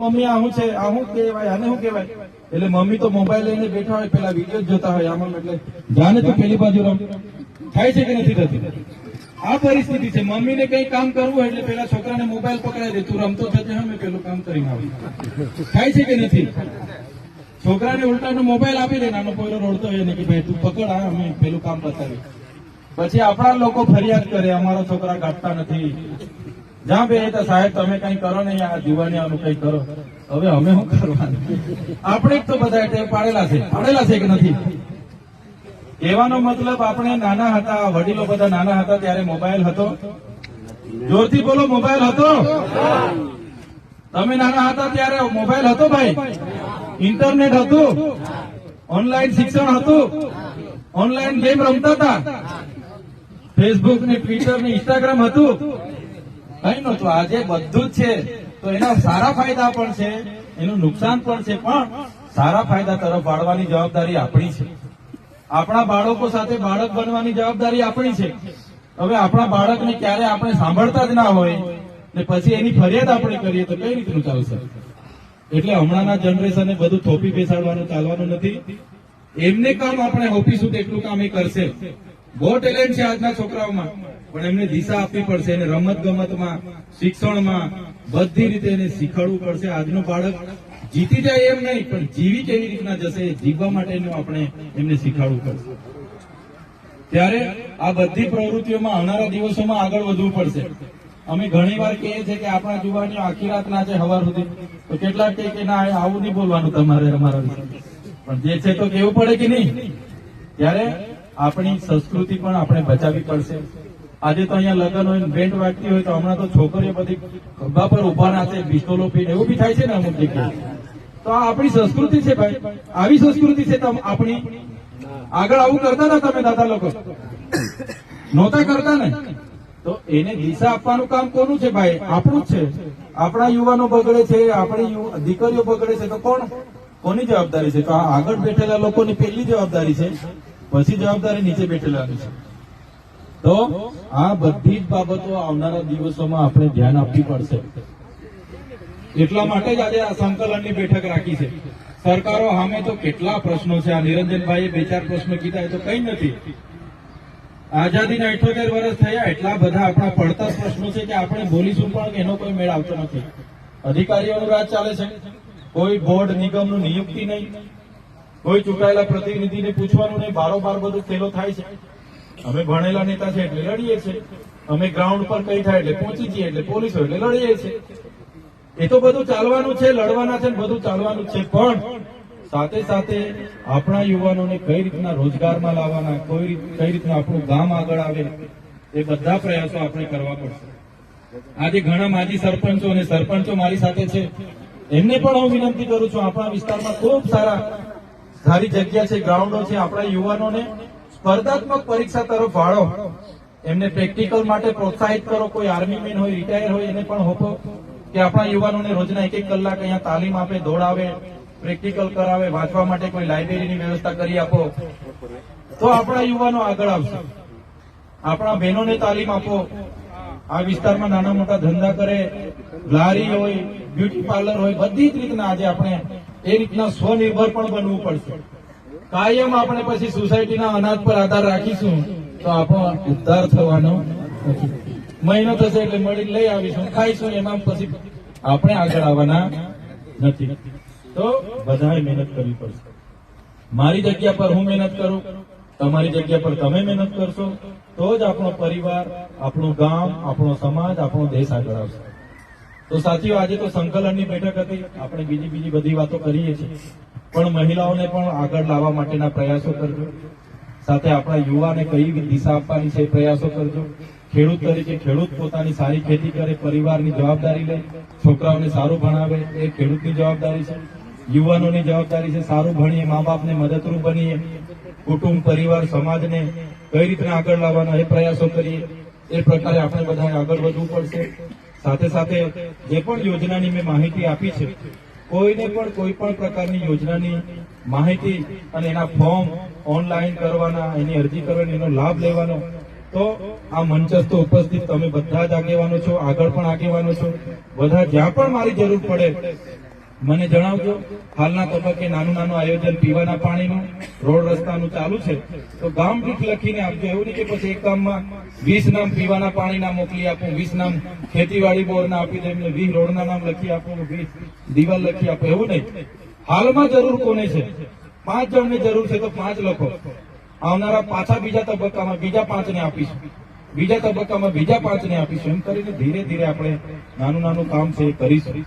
Mummy, આ છે? આ શું આને શું કહેવાય? એટલે મમ્મી તો મોબાઈલ લઈને બેઠા હોય, પેલા વીડિયો જોતા હોય આમાં એટલે જાને તું પેલી બાજુ રમ થાય છે કે નથી થતી? આ પરિસ્થિતિ છે. મમ્મીને કઈ કામ કરવું એટલે પેલા છોકરાને મોબાઈલ પકડાઈ દે. તું રમતો થશે હા, મેં પેલું કામ કરીને આવી. થાય છે કે નથી? છોકરાને ઉલટાનો મોબાઈલ આપી દે. નાનો પોયરો રોડતો હોય ને કે, ભાઈ, તું પકડ આ અમે પેલું કામ બતાવી પછી આપણા લોકો ફરિયાદ કરે, અમારા છોકરા કાઢતા નથી. જ્યાં બે તો સાહેબ તમે કઈ કરો નહીં, આ જુવાનિયાનું કઈ કરો. હવે અમે શું કરવાનું? આપણે તો બધા ટેપ પાડેલા છે. પાડેલા છે કે નથી? કહેવાનો મતલબ આપણે નાના હતા, વડીલો બધા નાના હતા ત્યારે મોબાઈલ હતો? જોરથી બોલો, મોબાઈલ હતો? તમે નાના હતા ત્યારે મોબાઈલ હતો ભાઈ? ઇન્ટરનેટ હતું? ઓનલાઈન શિક્ષણ હતું? ઓનલાઈન ગેમ રમતા હતા? ફેસબુક ને ટ્વિટર ને ઇન્સ્ટાગ્રામ હતું? કઈ નતું આજે બધું જ છે. તો એના સારા ફાયદા પણ છે, એનું નુકસાન પણ છે, પણ સારા ફાયદા તરફ વાળવાની જવાબદારી આપણી છે. આપણા બાળકો સાથે બાળક બનવાની જવાબદારી આપણી છે. હવે આપણા બાળકને ક્યારે આપણે સાંભળતા જ ના હોય ને પછી એની ફરિયાદ આપણે કરીએ તો કઈ રીતનું ચાલશે? એટલે હમણાંના જનરેશનને બધું થોપી બેસાડવાનું ચાલવાનું નથી. એમને કામ આપણે ઓફિસ એટલું કામ એ કરશે. બહુ ટેલેન્ટ છે આજના છોકરાઓમાં. પણ એમને દિશા આપવી પડશે, એને રમત ગમતમાં શિક્ષણમાં બધી રીતે એને શીખવાડવું પડશે. આજનું બાળક જીતી જાય એમ નહીં, પણ જીવી કેવી રીતના જશે જીવવા માટેનું આપણે એમને શીખવાડવું પડશે. ત્યારે આ બધી પ્રવૃત્તિઓમાં આવનારા દિવસોમાં આગળ વધવું પડશે. અમે ઘણી વાર કહીએ છીએ કે આપણા જુવાનીઓ આખી રાત નાચે હવાર સુધી. તો કેટલાક કહે કે, ના આવું નહીં બોલવાનું તમારે અમારા પણ જે છે તો કેવું પડે કે નહીં? ત્યારે આપણી સંસ્કૃતિ પણ આપણે બચાવવી પડશે. આજે તો અહીંયા લગ્ન હોય બેન્ડ વાગતી હોય તો હમણાં તો છોકરીઓ બધી ખભા પર ઊભા નાચે પિસ્તોલો પીને, એવું બી થાય છે ને અમુક જગ્યાએ. તો આ આપણી સંસ્કૃતિ છે ભાઈ. આવી સંસ્કૃતિ છે આપણી. આગળ આવું કરતા હતા તમે દાદા લોકો? નહોતા કરતા ને? તો એને દિશા આપવાનું કામ કોનું છે ભાઈ? આપણું જ છે. આપણા યુવાનો બગડે છે, આપણી દીકરીઓ બગડે છે, તો કોણ? કોની જવાબદારી છે? તો આગળ બેઠેલા લોકોની પહેલી જવાબદારી છે પછી જવાબદારી નીચે બેઠેલાની છે. તો આ બધી જ બાબતો આવનારા દિવસોમાં આપણે ધ્યાન આપવી પડશે. એટલા માટે જ આજે આ સંકલનની બેઠક રાખી છે. સરકારો સામે તો કેટલા પ્રશ્નો છે. આ નિરંજનભાઈએ બે ચાર પ્રશ્નો કીધા એ તો કઈ નથી. આઝાદીના ઇઠોતેર વર્ષ થયા એટલા બધા આપણા પડતા પ્રશ્નો છે કે આપણે બોલીશું પણ એનો કોઈ મેળ આવતો નથી. અધિકારીઓનું રાજ ચાલે છે. કોઈ બોર્ડ નિગમનું નિયુક્તિ નહીં. કોઈ ચૂંટાયેલા પ્રતિનિધિને પૂછવાનું નહીં બારોબાર બધું ખેલો થાય છે. અમે ભણેલા નેતા છે એટલે લડીએ છીએ. અમે ગ્રાઉન્ડ પર કઈ થાય એટલે પહોંચી જઈએ એટલે પોલીસ હોય એટલે લડીએ છીએ. એ તો બધું ચાલવાનું છે, લડવાના છે બધું ચાલવાનું છે, પણ સાથે સાથે આપણા યુવાનોને કઈ રીતના રોજગારમાં લાવવાના, કોઈ કઈ રીતના આપણું ગામ આગળ આવે, એ બધા પ્રયાસો આપણે કરવા પડશે. આજે ઘણા માજી સરપંચો અને સરપંચો મારી સાથે છે. એમને પણ હું વિનંતી કરું છું, આપણા વિસ્તારમાં ખૂબ સારા સારી જગ્યા છે ગ્રાઉન્ડો છે, આપણા યુવાનોને સ્પર્ધાત્મક પરીક્ષા તરફ વાળો. એમને પ્રેક્ટિકલ માટે પ્રોત્સાહિત કરો, કોઈ આર્મી મેન હોય રિટાયર હોય, એને પણ હોપો કે આપણા યુવાનોને રોજના એક એક કલાક અહીંયા તાલીમ આપે, દોડાવે પ્રેક્ટિકલ કરાવે, વાંચવા માટે કોઈ લાઇબ્રેરીની વ્યવસ્થા કરી આપો. તો આપણા યુવાનો આગળ આવશે. આપણા બહેનોને તાલીમ આપો. આ વિસ્તારમાં નાના મોટા ધંધા કરે, લારી હોય બ્યુટી પાર્લર હોય, બધી જ રીતના આજે આપણે એ રીતના સ્વનિર્ભર પણ બનવું પડશે. કાયમ આપણે પછી સોસાયટીના અનાજ પર આધાર રાખીશું તો આપણો ઉદ્ધાર થવાનો મહિનો થશે એટલે મળી લઈ આવીશું, ખાઈશું, એમાં પછી આપણે આગળ આવવાના નથી. તો બધાએ મહેનત કરવી પડશે. મારી જગ્યા પર હું મહેનત કરું, તમારી જગ્યા પર તમે મહેનત કરશો, તો જ આપણો પરિવાર, આપણું ગામ, આપણો સમાજ, આપણો દેશ આગળ આવશે. તો સાથીઓ આજે તો સંકલનની બેઠક હતી, આપણે બીજી બીજી બધી વાતો કરીએ છીએ. પણ મહિલાઓને પણ આગળ લાવવા માટેના પ્રયાસો કરજો. સાથે આપણા યુવાને કઈ દિશા આપવાની છે પ્રયાસો કરજો. ખેડૂત તરીકે ખેડૂત પોતાની સારી ખેતી કરે, પરિવારની જવાબદારી લે, છોકરાઓને સારું ભણાવે, એ ખેડૂતની જવાબદારી છે. યુવાનોની જવાબદારી છે સારું ભણીએ મા બાપને મદદરૂપ બનીએ, કુટુંબ, પરિવાર, સમાજને કઈ રીતના આગળ લાવવાના એ પ્રયાસો કરીએ. એ પ્રકારે આપણે બધાએ આગળ વધવું પડશે. સાથે સાથે જે પણ યોજનાની મેં માહિતી આપી છે, કોઈને પણ કોઈ પણ પ્રકારની યોજનાની માહિતી અને એના ફોર્મ ઓનલાઈન કરવાના, એની અરજી કરવાની, એનો લાભ લેવાનો, તો આ મંચસ્થ ઉપસ્થિત તમે બધા જ આગેવાનો છો, આગળ પણ આગેવાનો છો. બધા જ્યાં પણ મારી જરૂર પડે મને જણાવજો, હાલના તબક્કે નાનું નાનું આયોજન પીવાના પાણીનું, રોડ રસ્તાનું ચાલુ છે. તો ગામ દીઠ લખીને આપજો. એવું નહીં કે પછી એક ગામમાં વીસ નામ પીવાના પાણીના મોકલી આપું, વીસ નામ ખેતીવાડી બોરના આપી દઉં એમને વીસ રોડના નામ લખી આપું, વીસ દિવાલ લખી આપું. એવું નહીં. હાલમાં જરૂર કોને છે? પાંચ જણને જરૂર છે તો પાંચ લખો. આવનારા પાછા બીજા તબક્કામાં બીજા પાંચને આપીશું. બીજા તબક્કામાં બીજા પાંચને આપીશું. એમ કરીને ધીરે ધીરે આપણે નાનું નાનું કામ છે એ કરીશું.